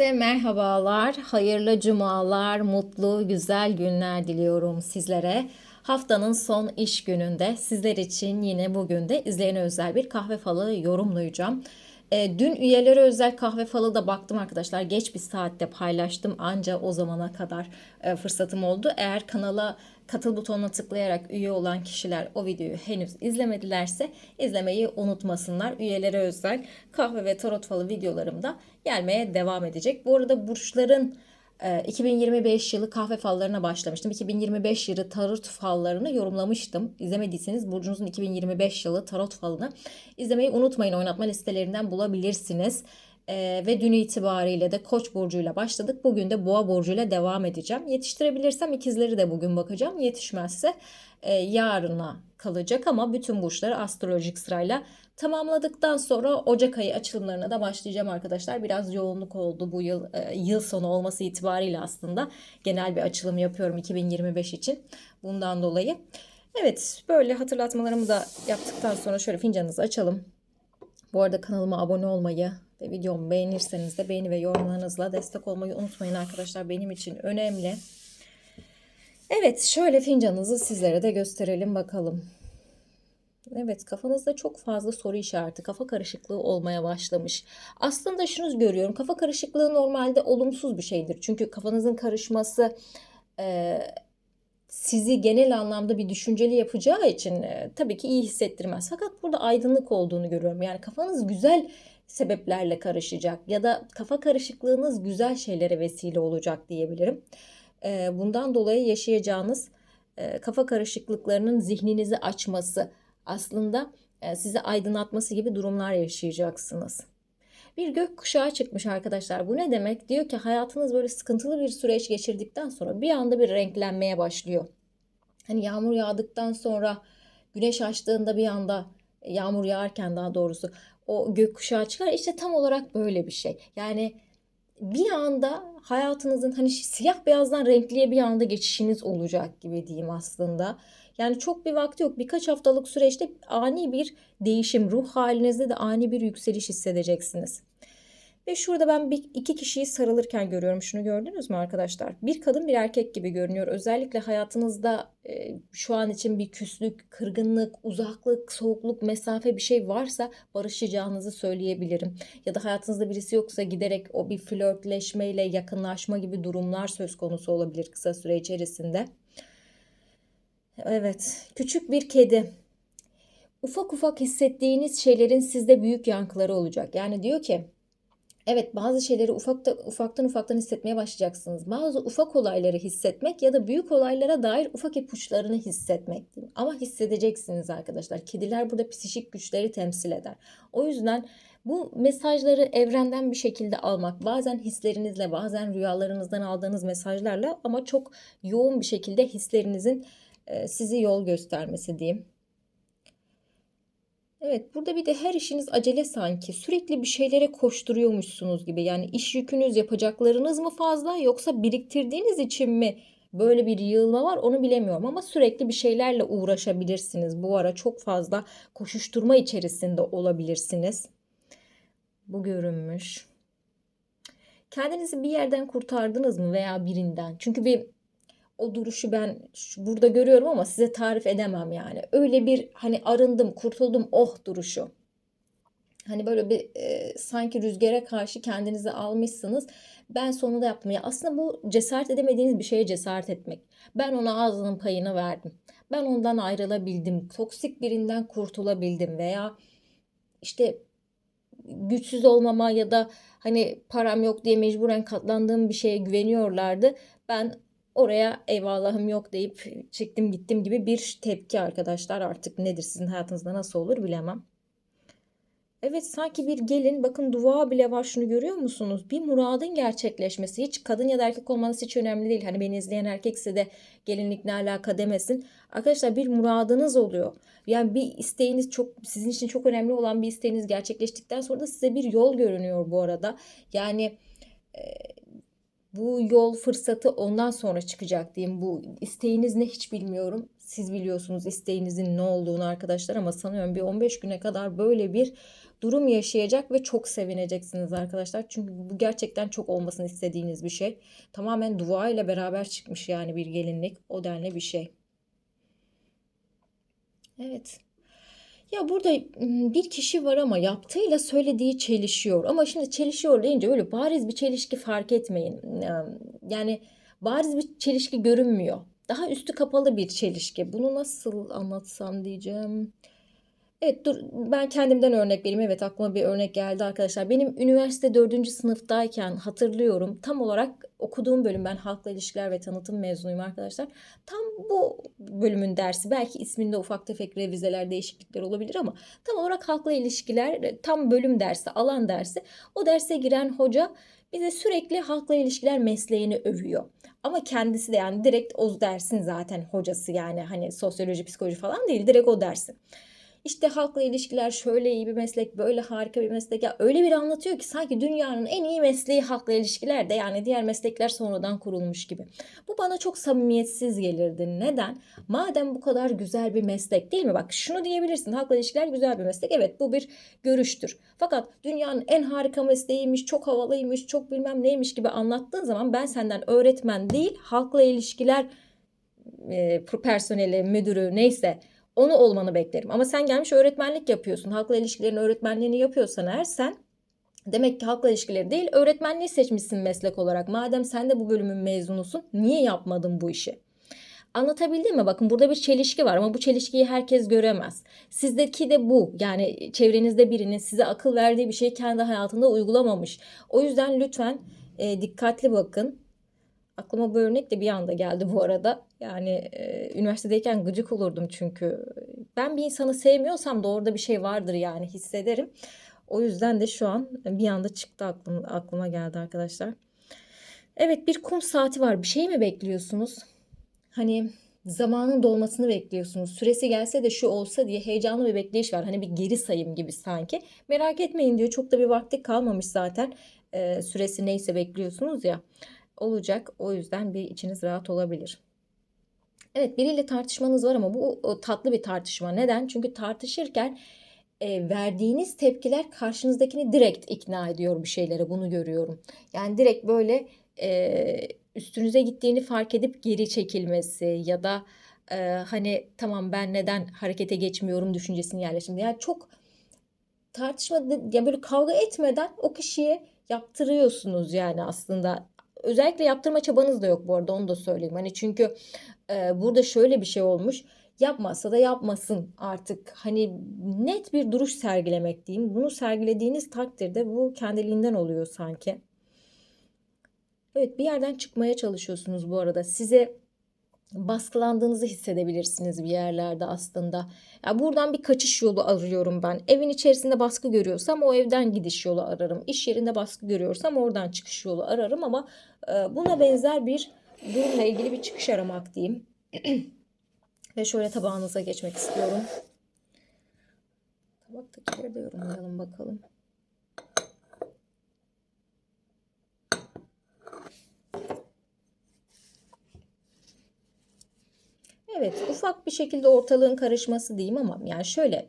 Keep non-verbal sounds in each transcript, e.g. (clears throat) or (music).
Herkese merhabalar, hayırlı cumalar, mutlu, güzel günler diliyorum sizlere. Haftanın son iş gününde sizler için yine bugün de izleyene özel bir kahve falı yorumlayacağım. E, dün üyelere özel kahve falı da baktım arkadaşlar. Geç bir saatte paylaştım anca o zamana kadar e, fırsatım oldu. Eğer kanala katıl butonuna tıklayarak üye olan kişiler o videoyu henüz izlemedilerse izlemeyi unutmasınlar. Üyelere özel kahve ve tarot falı videolarım da gelmeye devam edecek. Bu arada burçların e, 2025 yılı kahve fallarına başlamıştım. 2025 yılı tarot fallarını yorumlamıştım. İzlemediyseniz burcunuzun 2025 yılı tarot falını izlemeyi unutmayın. Oynatma listelerinden bulabilirsiniz. Ee, ve dün itibariyle de Koç burcuyla başladık. Bugün de Boğa burcuyla devam edeceğim. Yetiştirebilirsem ikizleri de bugün bakacağım. Yetişmezse e, yarına kalacak ama bütün burçları astrolojik sırayla tamamladıktan sonra Ocak ayı açılımlarına da başlayacağım arkadaşlar. Biraz yoğunluk oldu bu yıl e, yıl sonu olması itibariyle aslında genel bir açılım yapıyorum 2025 için. Bundan dolayı. Evet böyle hatırlatmalarımı da yaptıktan sonra şöyle fincanınızı açalım. Bu arada kanalıma abone olmayı ve videomu beğenirseniz de beğeni ve yorumlarınızla destek olmayı unutmayın arkadaşlar. Benim için önemli. Evet şöyle fincanınızı sizlere de gösterelim bakalım. Evet kafanızda çok fazla soru işareti, kafa karışıklığı olmaya başlamış. Aslında şunu görüyorum. Kafa karışıklığı normalde olumsuz bir şeydir. Çünkü kafanızın karışması e, sizi genel anlamda bir düşünceli yapacağı için e, tabii ki iyi hissettirmez. Fakat burada aydınlık olduğunu görüyorum. Yani kafanız güzel sebeplerle karışacak ya da kafa karışıklığınız güzel şeylere vesile olacak diyebilirim. E, bundan dolayı yaşayacağınız e, kafa karışıklıklarının zihninizi açması, aslında e, sizi aydınlatması gibi durumlar yaşayacaksınız. Bir gök kuşağı çıkmış arkadaşlar. Bu ne demek? Diyor ki hayatınız böyle sıkıntılı bir süreç geçirdikten sonra bir anda bir renklenmeye başlıyor. Hani yağmur yağdıktan sonra güneş açtığında bir anda yağmur yağarken daha doğrusu o gök kuşağı çıkar. İşte tam olarak böyle bir şey. Yani bir anda hayatınızın hani siyah beyazdan renkliye bir anda geçişiniz olacak gibi diyeyim aslında. Yani çok bir vakti yok. Birkaç haftalık süreçte ani bir değişim, ruh halinizde de ani bir yükseliş hissedeceksiniz. Ve şurada ben bir, iki kişiyi sarılırken görüyorum. Şunu gördünüz mü arkadaşlar? Bir kadın bir erkek gibi görünüyor. Özellikle hayatınızda e, şu an için bir küslük, kırgınlık, uzaklık, soğukluk, mesafe bir şey varsa barışacağınızı söyleyebilirim. Ya da hayatınızda birisi yoksa giderek o bir flörtleşmeyle yakınlaşma gibi durumlar söz konusu olabilir kısa süre içerisinde. Evet, küçük bir kedi. Ufak ufak hissettiğiniz şeylerin sizde büyük yankıları olacak. Yani diyor ki Evet bazı şeyleri ufakta, ufaktan ufaktan hissetmeye başlayacaksınız. Bazı ufak olayları hissetmek ya da büyük olaylara dair ufak ipuçlarını hissetmek. Ama hissedeceksiniz arkadaşlar. Kediler burada psikik güçleri temsil eder. O yüzden bu mesajları evrenden bir şekilde almak bazen hislerinizle bazen rüyalarınızdan aldığınız mesajlarla ama çok yoğun bir şekilde hislerinizin sizi yol göstermesi diyeyim. Evet burada bir de her işiniz acele sanki. Sürekli bir şeylere koşturuyormuşsunuz gibi. Yani iş yükünüz yapacaklarınız mı fazla yoksa biriktirdiğiniz için mi böyle bir yığılma var onu bilemiyorum. Ama sürekli bir şeylerle uğraşabilirsiniz. Bu ara çok fazla koşuşturma içerisinde olabilirsiniz. Bu görünmüş. Kendinizi bir yerden kurtardınız mı veya birinden? Çünkü bir o duruşu ben burada görüyorum ama size tarif edemem yani. Öyle bir hani arındım, kurtuldum oh duruşu. Hani böyle bir e, sanki rüzgara karşı kendinizi almışsınız. Ben sonunda yaptım. Ya aslında bu cesaret edemediğiniz bir şeye cesaret etmek. Ben ona ağzının payını verdim. Ben ondan ayrılabildim. Toksik birinden kurtulabildim veya işte güçsüz olmama ya da hani param yok diye mecburen katlandığım bir şeye güveniyorlardı. Ben oraya eyvallahım yok deyip çektim gittim gibi bir tepki arkadaşlar. Artık nedir sizin hayatınızda nasıl olur bilemem. Evet sanki bir gelin bakın dua bile var şunu görüyor musunuz? Bir muradın gerçekleşmesi hiç kadın ya da erkek olmanız hiç önemli değil. Hani beni izleyen erkekse de gelinlik ne alaka demesin. Arkadaşlar bir muradınız oluyor. Yani bir isteğiniz çok sizin için çok önemli olan bir isteğiniz gerçekleştikten sonra da size bir yol görünüyor bu arada. Yani bu yol fırsatı ondan sonra çıkacak diyeyim. Bu isteğiniz ne hiç bilmiyorum. Siz biliyorsunuz isteğinizin ne olduğunu arkadaşlar ama sanıyorum bir 15 güne kadar böyle bir durum yaşayacak ve çok sevineceksiniz arkadaşlar. Çünkü bu gerçekten çok olmasını istediğiniz bir şey. Tamamen dua ile beraber çıkmış yani bir gelinlik. O denli bir şey. Evet. Ya burada bir kişi var ama yaptığıyla söylediği çelişiyor. Ama şimdi çelişiyor deyince böyle bariz bir çelişki fark etmeyin. Yani bariz bir çelişki görünmüyor. Daha üstü kapalı bir çelişki. Bunu nasıl anlatsam diyeceğim. Evet dur ben kendimden örnek vereyim. Evet aklıma bir örnek geldi arkadaşlar. Benim üniversite 4. sınıftayken hatırlıyorum. Tam olarak okuduğum bölüm ben halkla ilişkiler ve tanıtım mezunuyum arkadaşlar. Tam bu bölümün dersi belki isminde ufak tefek revizeler değişiklikler olabilir ama tam olarak halkla ilişkiler tam bölüm dersi alan dersi. O derse giren hoca bize sürekli halkla ilişkiler mesleğini övüyor. Ama kendisi de yani direkt o dersin zaten hocası yani hani sosyoloji, psikoloji falan değil direkt o dersin. İşte halkla ilişkiler şöyle iyi bir meslek, böyle harika bir meslek. Ya öyle bir anlatıyor ki sanki dünyanın en iyi mesleği halkla ilişkiler de yani diğer meslekler sonradan kurulmuş gibi. Bu bana çok samimiyetsiz gelirdi. Neden? Madem bu kadar güzel bir meslek değil mi? Bak şunu diyebilirsin. Halkla ilişkiler güzel bir meslek. Evet bu bir görüştür. Fakat dünyanın en harika mesleğiymiş, çok havalıymış, çok bilmem neymiş gibi anlattığın zaman ben senden öğretmen değil, halkla ilişkiler personeli, müdürü neyse onu olmanı beklerim. Ama sen gelmiş öğretmenlik yapıyorsun. Halkla ilişkilerin öğretmenliğini yapıyorsan eğer sen demek ki halkla ilişkileri değil öğretmenliği seçmişsin meslek olarak. Madem sen de bu bölümün mezunusun niye yapmadın bu işi? Anlatabildim mi? Bakın burada bir çelişki var ama bu çelişkiyi herkes göremez. Sizdeki de bu. Yani çevrenizde birinin size akıl verdiği bir şeyi kendi hayatında uygulamamış. O yüzden lütfen e, dikkatli bakın. Aklıma bu örnek de bir anda geldi bu arada. Yani e, üniversitedeyken gıcık olurdum çünkü. Ben bir insanı sevmiyorsam da orada bir şey vardır yani hissederim. O yüzden de şu an bir anda çıktı aklım, aklıma geldi arkadaşlar. Evet bir kum saati var. Bir şey mi bekliyorsunuz? Hani zamanın dolmasını bekliyorsunuz. Süresi gelse de şu olsa diye heyecanlı bir bekleyiş var. Hani bir geri sayım gibi sanki. Merak etmeyin diyor. Çok da bir vakti kalmamış zaten. Ee, süresi neyse bekliyorsunuz ya. Olacak. O yüzden bir içiniz rahat olabilir. Evet biriyle tartışmanız var ama bu tatlı bir tartışma. Neden? Çünkü tartışırken e, verdiğiniz tepkiler karşınızdakini direkt ikna ediyor bir şeylere. Bunu görüyorum. Yani direkt böyle e, üstünüze gittiğini fark edip geri çekilmesi ya da e, hani tamam ben neden harekete geçmiyorum düşüncesini yerleştirmesi. Yani çok tartışma ya böyle kavga etmeden o kişiye yaptırıyorsunuz yani aslında. Özellikle yaptırma çabanız da yok bu arada onu da söyleyeyim. Hani çünkü e, burada şöyle bir şey olmuş. Yapmazsa da yapmasın artık. Hani net bir duruş sergilemek diyeyim. Bunu sergilediğiniz takdirde bu kendiliğinden oluyor sanki. Evet bir yerden çıkmaya çalışıyorsunuz bu arada. Size baskılandığınızı hissedebilirsiniz bir yerlerde aslında. Ya buradan bir kaçış yolu arıyorum ben. Evin içerisinde baskı görüyorsam o evden gidiş yolu ararım. İş yerinde baskı görüyorsam oradan çıkış yolu ararım ama e, buna benzer bir durumla ilgili bir çıkış aramak diyeyim. (clears throat) Ve şöyle tabağınıza geçmek istiyorum. Tabaktakileri de yorumlayalım bakalım. Evet ufak bir şekilde ortalığın karışması diyeyim ama yani şöyle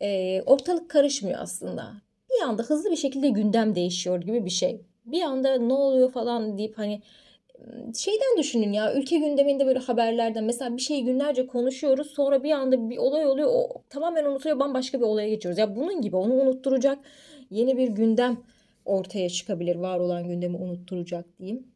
e, ortalık karışmıyor aslında. Bir anda hızlı bir şekilde gündem değişiyor gibi bir şey. Bir anda ne oluyor falan deyip hani şeyden düşünün ya ülke gündeminde böyle haberlerden mesela bir şeyi günlerce konuşuyoruz sonra bir anda bir olay oluyor o tamamen unutuluyor bambaşka bir olaya geçiyoruz. Ya bunun gibi onu unutturacak yeni bir gündem ortaya çıkabilir var olan gündemi unutturacak diyeyim.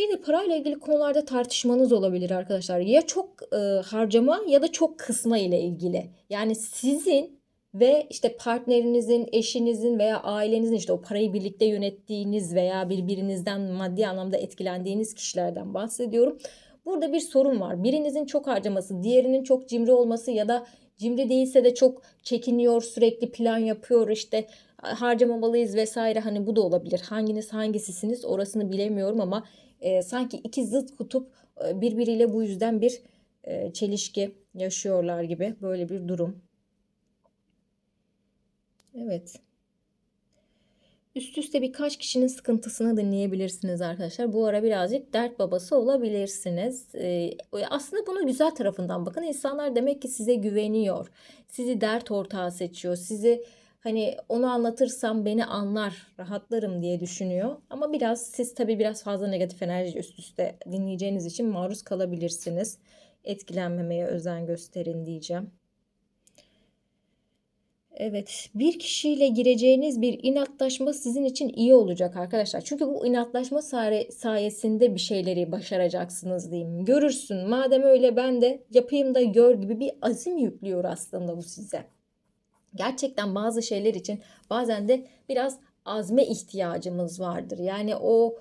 Bir de parayla ilgili konularda tartışmanız olabilir arkadaşlar. Ya çok e, harcama ya da çok kısma ile ilgili. Yani sizin ve işte partnerinizin, eşinizin veya ailenizin işte o parayı birlikte yönettiğiniz veya birbirinizden maddi anlamda etkilendiğiniz kişilerden bahsediyorum. Burada bir sorun var. Birinizin çok harcaması, diğerinin çok cimri olması ya da cimri değilse de çok çekiniyor, sürekli plan yapıyor işte harcamamalıyız vesaire hani bu da olabilir. Hanginiz hangisisiniz orasını bilemiyorum ama e, sanki iki zıt kutup e, birbiriyle bu yüzden bir e, çelişki yaşıyorlar gibi böyle bir durum. Evet. Üst üste birkaç kişinin sıkıntısını dinleyebilirsiniz arkadaşlar. Bu ara birazcık dert babası olabilirsiniz. Ee, aslında bunu güzel tarafından bakın. İnsanlar demek ki size güveniyor. Sizi dert ortağı seçiyor. Sizi hani onu anlatırsam beni anlar, rahatlarım diye düşünüyor. Ama biraz siz tabii biraz fazla negatif enerji üst üste dinleyeceğiniz için maruz kalabilirsiniz. Etkilenmemeye özen gösterin diyeceğim. Evet, bir kişiyle gireceğiniz bir inatlaşma sizin için iyi olacak arkadaşlar. Çünkü bu inatlaşma sayesinde bir şeyleri başaracaksınız diyeyim. Görürsün, madem öyle ben de yapayım da gör gibi bir azim yüklüyor aslında bu size. Gerçekten bazı şeyler için bazen de biraz azme ihtiyacımız vardır. Yani o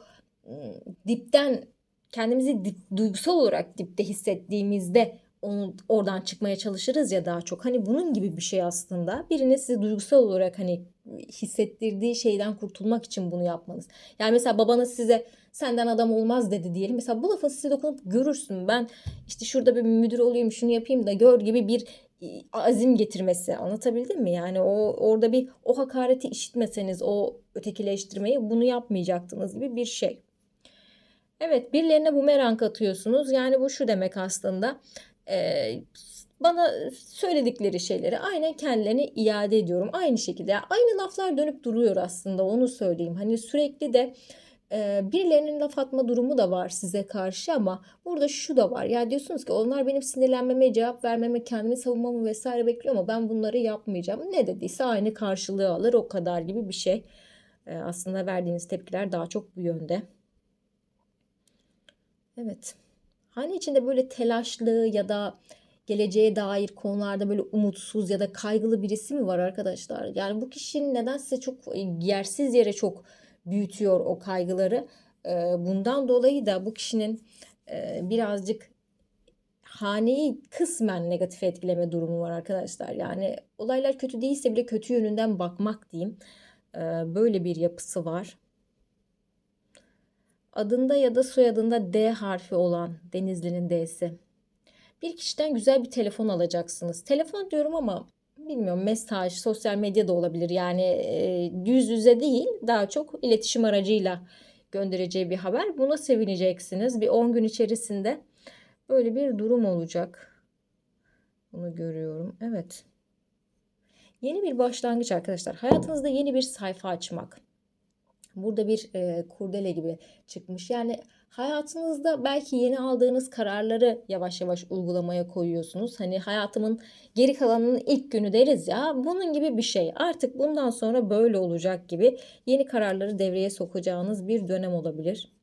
ıı, dipten kendimizi dip, duygusal olarak dipte hissettiğimizde onu oradan çıkmaya çalışırız ya daha çok. Hani bunun gibi bir şey aslında. Birinin size duygusal olarak hani hissettirdiği şeyden kurtulmak için bunu yapmanız. Yani mesela babanız size senden adam olmaz dedi diyelim. Mesela bu lafın size dokunup görürsün. Ben işte şurada bir müdür olayım şunu yapayım da gör gibi bir azim getirmesi anlatabildim mi? Yani o orada bir o hakareti işitmeseniz o ötekileştirmeyi bunu yapmayacaktınız gibi bir şey. Evet birilerine bu merak atıyorsunuz. Yani bu şu demek aslında bana söyledikleri şeyleri aynen kendilerine iade ediyorum. Aynı şekilde yani aynı laflar dönüp duruyor aslında onu söyleyeyim. Hani sürekli de e, birilerinin laf atma durumu da var size karşı ama burada şu da var. Ya diyorsunuz ki onlar benim sinirlenmeme, cevap vermeme, kendimi savunmamı vesaire bekliyor ama ben bunları yapmayacağım. Ne dediyse aynı karşılığı alır o kadar gibi bir şey. E, aslında verdiğiniz tepkiler daha çok bu yönde. Evet. Hani içinde böyle telaşlı ya da geleceğe dair konularda böyle umutsuz ya da kaygılı birisi mi var arkadaşlar? Yani bu kişinin neden size çok yersiz yere çok büyütüyor o kaygıları. Bundan dolayı da bu kişinin birazcık haneyi kısmen negatif etkileme durumu var arkadaşlar. Yani olaylar kötü değilse bile kötü yönünden bakmak diyeyim. Böyle bir yapısı var adında ya da soyadında D harfi olan Denizli'nin D'si. Bir kişiden güzel bir telefon alacaksınız. Telefon diyorum ama bilmiyorum mesaj, sosyal medya da olabilir. Yani e, yüz yüze değil daha çok iletişim aracıyla göndereceği bir haber. Buna sevineceksiniz. Bir 10 gün içerisinde böyle bir durum olacak. Bunu görüyorum. Evet. Yeni bir başlangıç arkadaşlar. Hayatınızda yeni bir sayfa açmak. Burada bir e, kurdele gibi çıkmış. Yani hayatınızda belki yeni aldığınız kararları yavaş yavaş uygulamaya koyuyorsunuz. Hani hayatımın geri kalanının ilk günü deriz ya. Bunun gibi bir şey. Artık bundan sonra böyle olacak gibi yeni kararları devreye sokacağınız bir dönem olabilir.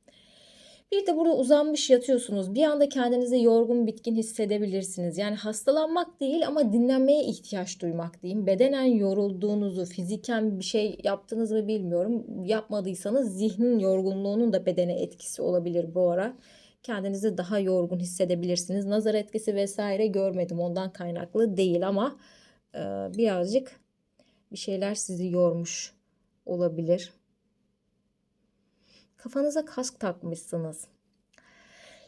Bir de burada uzanmış yatıyorsunuz. Bir anda kendinizi yorgun, bitkin hissedebilirsiniz. Yani hastalanmak değil ama dinlenmeye ihtiyaç duymak diyeyim. Bedenen yorulduğunuzu, fiziken bir şey yaptınız mı bilmiyorum. Yapmadıysanız zihnin yorgunluğunun da bedene etkisi olabilir bu ara. Kendinizi daha yorgun hissedebilirsiniz. Nazar etkisi vesaire görmedim. Ondan kaynaklı değil ama e, birazcık bir şeyler sizi yormuş olabilir. Kafanıza kask takmışsınız.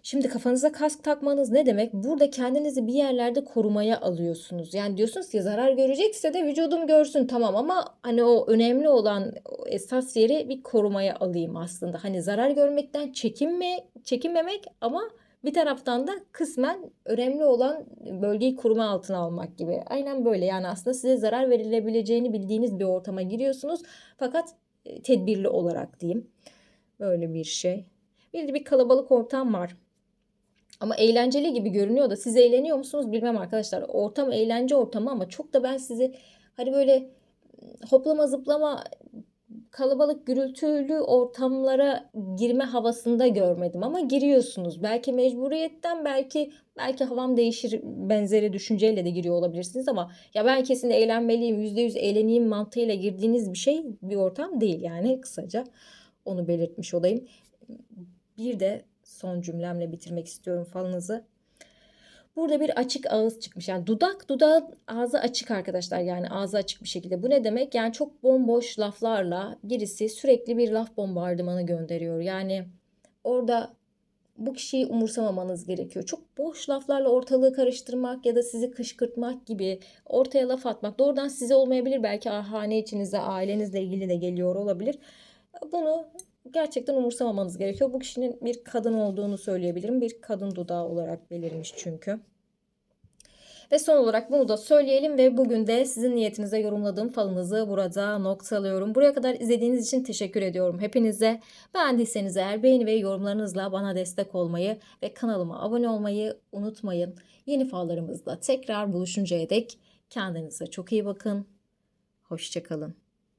Şimdi kafanıza kask takmanız ne demek? Burada kendinizi bir yerlerde korumaya alıyorsunuz. Yani diyorsunuz ki zarar görecekse de vücudum görsün tamam ama hani o önemli olan esas yeri bir korumaya alayım aslında. Hani zarar görmekten çekinme, çekinmemek ama bir taraftan da kısmen önemli olan bölgeyi koruma altına almak gibi. Aynen böyle yani aslında size zarar verilebileceğini bildiğiniz bir ortama giriyorsunuz. Fakat e, tedbirli olarak diyeyim. Böyle bir şey. Bir de bir kalabalık ortam var. Ama eğlenceli gibi görünüyor da siz eğleniyor musunuz bilmem arkadaşlar. Ortam eğlence ortamı ama çok da ben sizi hani böyle hoplama zıplama kalabalık gürültülü ortamlara girme havasında görmedim ama giriyorsunuz. Belki mecburiyetten belki belki havam değişir benzeri düşünceyle de giriyor olabilirsiniz ama ya ben kesin eğlenmeliyim %100 eğleneyim mantığıyla girdiğiniz bir şey bir ortam değil yani kısaca. Onu belirtmiş olayım. Bir de son cümlemle bitirmek istiyorum falınızı. Burada bir açık ağız çıkmış. Yani dudak dudağın ağzı açık arkadaşlar. Yani ağzı açık bir şekilde. Bu ne demek? Yani çok bomboş laflarla birisi sürekli bir laf bombardımanı gönderiyor. Yani orada bu kişiyi umursamamanız gerekiyor. Çok boş laflarla ortalığı karıştırmak ya da sizi kışkırtmak gibi ortaya laf atmak doğrudan size olmayabilir. Belki hane içinizde ailenizle ilgili de geliyor olabilir. Bunu gerçekten umursamamanız gerekiyor. Bu kişinin bir kadın olduğunu söyleyebilirim. Bir kadın dudağı olarak belirmiş çünkü. Ve son olarak bunu da söyleyelim ve bugün de sizin niyetinize yorumladığım falınızı burada noktalıyorum. Buraya kadar izlediğiniz için teşekkür ediyorum hepinize. Beğendiyseniz eğer beğeni ve yorumlarınızla bana destek olmayı ve kanalıma abone olmayı unutmayın. Yeni fallarımızla tekrar buluşuncaya dek kendinize çok iyi bakın. Hoşçakalın.